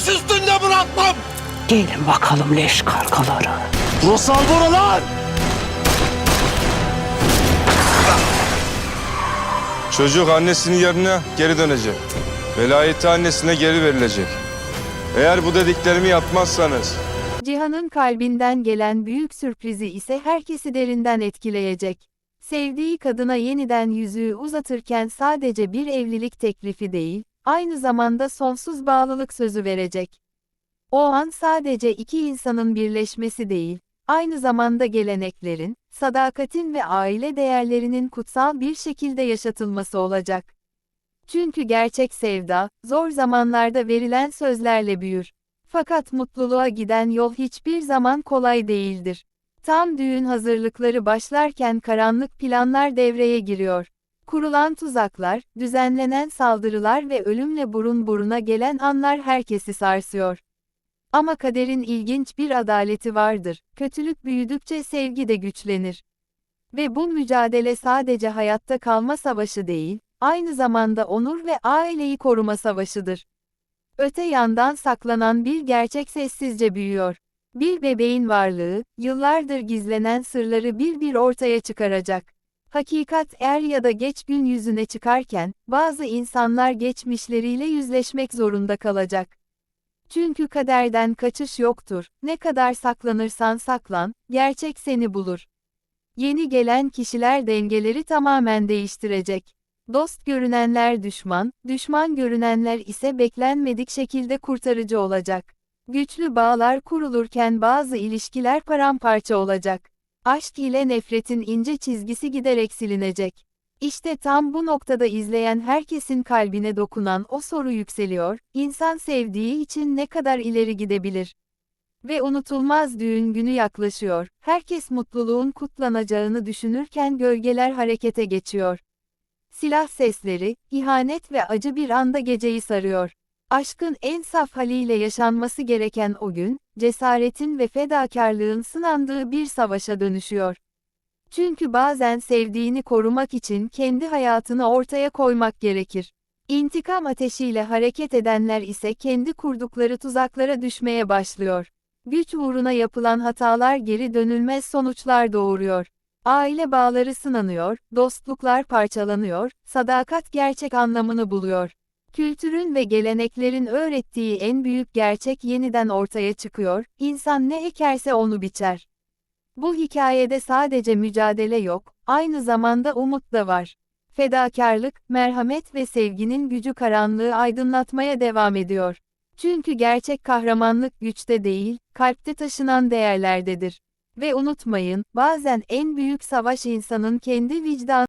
taş üstünde bırakmam. Gelin bakalım leş kargaları. Rusal buralar. Çocuk annesinin yerine geri dönecek. Velayeti annesine geri verilecek. Eğer bu dediklerimi yapmazsanız Cihan'ın kalbinden gelen büyük sürprizi ise herkesi derinden etkileyecek. Sevdiği kadına yeniden yüzüğü uzatırken sadece bir evlilik teklifi değil, aynı zamanda sonsuz bağlılık sözü verecek. O an sadece iki insanın birleşmesi değil, aynı zamanda geleneklerin, sadakatin ve aile değerlerinin kutsal bir şekilde yaşatılması olacak. Çünkü gerçek sevda, zor zamanlarda verilen sözlerle büyür. Fakat mutluluğa giden yol hiçbir zaman kolay değildir. Tam düğün hazırlıkları başlarken karanlık planlar devreye giriyor. Kurulan tuzaklar, düzenlenen saldırılar ve ölümle burun buruna gelen anlar herkesi sarsıyor. Ama kaderin ilginç bir adaleti vardır. Kötülük büyüdükçe sevgi de güçlenir. Ve bu mücadele sadece hayatta kalma savaşı değil, aynı zamanda onur ve aileyi koruma savaşıdır. Öte yandan saklanan bir gerçek sessizce büyüyor. Bir bebeğin varlığı, yıllardır gizlenen sırları bir bir ortaya çıkaracak. Hakikat er ya da geç gün yüzüne çıkarken, bazı insanlar geçmişleriyle yüzleşmek zorunda kalacak. Çünkü kaderden kaçış yoktur, ne kadar saklanırsan saklan, gerçek seni bulur. Yeni gelen kişiler dengeleri tamamen değiştirecek. Dost görünenler düşman, düşman görünenler ise beklenmedik şekilde kurtarıcı olacak. Güçlü bağlar kurulurken bazı ilişkiler paramparça olacak. Aşk ile nefretin ince çizgisi giderek silinecek. İşte tam bu noktada izleyen herkesin kalbine dokunan o soru yükseliyor, insan sevdiği için ne kadar ileri gidebilir? Ve unutulmaz düğün günü yaklaşıyor, herkes mutluluğun kutlanacağını düşünürken gölgeler harekete geçiyor. Silah sesleri, ihanet ve acı bir anda geceyi sarıyor. Aşkın en saf haliyle yaşanması gereken o gün, cesaretin ve fedakarlığın sınandığı bir savaşa dönüşüyor. Çünkü bazen sevdiğini korumak için kendi hayatını ortaya koymak gerekir. İntikam ateşiyle hareket edenler ise kendi kurdukları tuzaklara düşmeye başlıyor. Güç uğruna yapılan hatalar geri dönülmez sonuçlar doğuruyor. Aile bağları sınanıyor, dostluklar parçalanıyor, sadakat gerçek anlamını buluyor. Kültürün ve geleneklerin öğrettiği en büyük gerçek yeniden ortaya çıkıyor, insan ne ekerse onu biçer. Bu hikayede sadece mücadele yok, aynı zamanda umut da var. Fedakarlık, merhamet ve sevginin gücü karanlığı aydınlatmaya devam ediyor. Çünkü gerçek kahramanlık güçte değil, kalpte taşınan değerlerdedir. Ve unutmayın, bazen en büyük savaş insanın kendi vicdanı